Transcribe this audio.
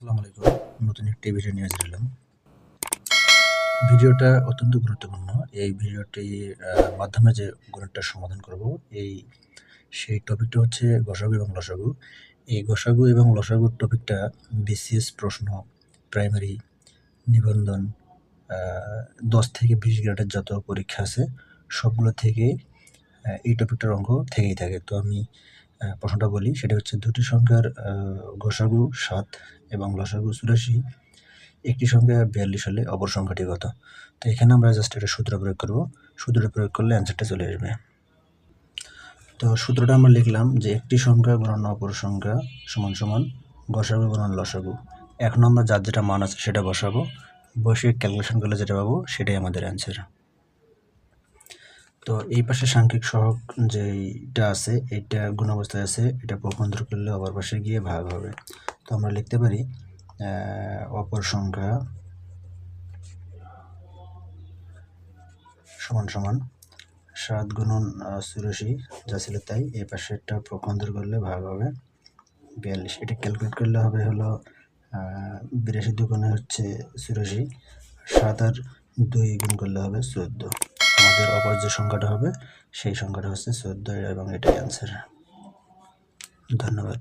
আসসালামু আলাইকুম। নতুন একটি ভিডিও নিয়ে হাজির ভিডিওটা অত্যন্ত গুরুত্বপূর্ণ। এই ভিডিওটির মাধ্যমে যে গণিতটা সমাধান করব, এই সেই টপিকটা হচ্ছে গসাগু এবং লসাগু। এই গসাগু এবং লসাগুর টপিকটা বিসিএস প্রশ্ন প্রাইমারি নিবন্ধন দশ থেকে বিশ গ্রেডের যত পরীক্ষা আছে, সবগুলো থেকে এই টপিকটার অঙ্ক থেকেই থাকে। তো আমি প্রশ্নটা বলি, সেটা হচ্ছে দুটি সংখ্যার গসাগু সাত এবং লসাগু চুরাশি। একটি সংখ্যা বিয়াল্লিশ হলে অপর সংখ্যাটি কত? তো এখানে আমরা জাস্ট একটা সূত্র প্রয়োগ করব। সূত্রটা প্রয়োগ করলে অ্যান্সারটা চলে আসবে। তো সূত্রটা আমরা লিখলাম যে একটি সংখ্যা গুণন অপর সংখ্যা সমান সমান গসাগু গুণন লসাগু। এখন আমরা যার যেটা মান আছে সেটা বসাবো। বসে ক্যালকুলেশন করলে যেটা পাবো সেটাই আমাদের অ্যান্সার তো এই পাশে সাংখ্যিক সহগ যেটা আছে এটা গুণ অবস্থায় আছে, এটা পক্ষান্তর করলে অপর পাশে গিয়ে ভাগ হবে। তো আমরা লিখতে পারি অপর সংখ্যা সমান সমান সাত গুণন চুরাশি, যা ছিল তাই, এই পাশেরটা পক্ষান্তর করলে ভাগ হবে বিয়াল্লিশ। এটা ক্যালকুলেট করলে হবে হলো বিরাশি দুগুণে হচ্ছে চুরাশি, সাত আর দুই গুণ করলে হবে চোদ্দ। আমাদের অপর যে সংখ্যাটা হবে সেই সংখ্যাটা হচ্ছে চোদ্দ এবং এটাই অ্যান্সার ধন্যবাদ।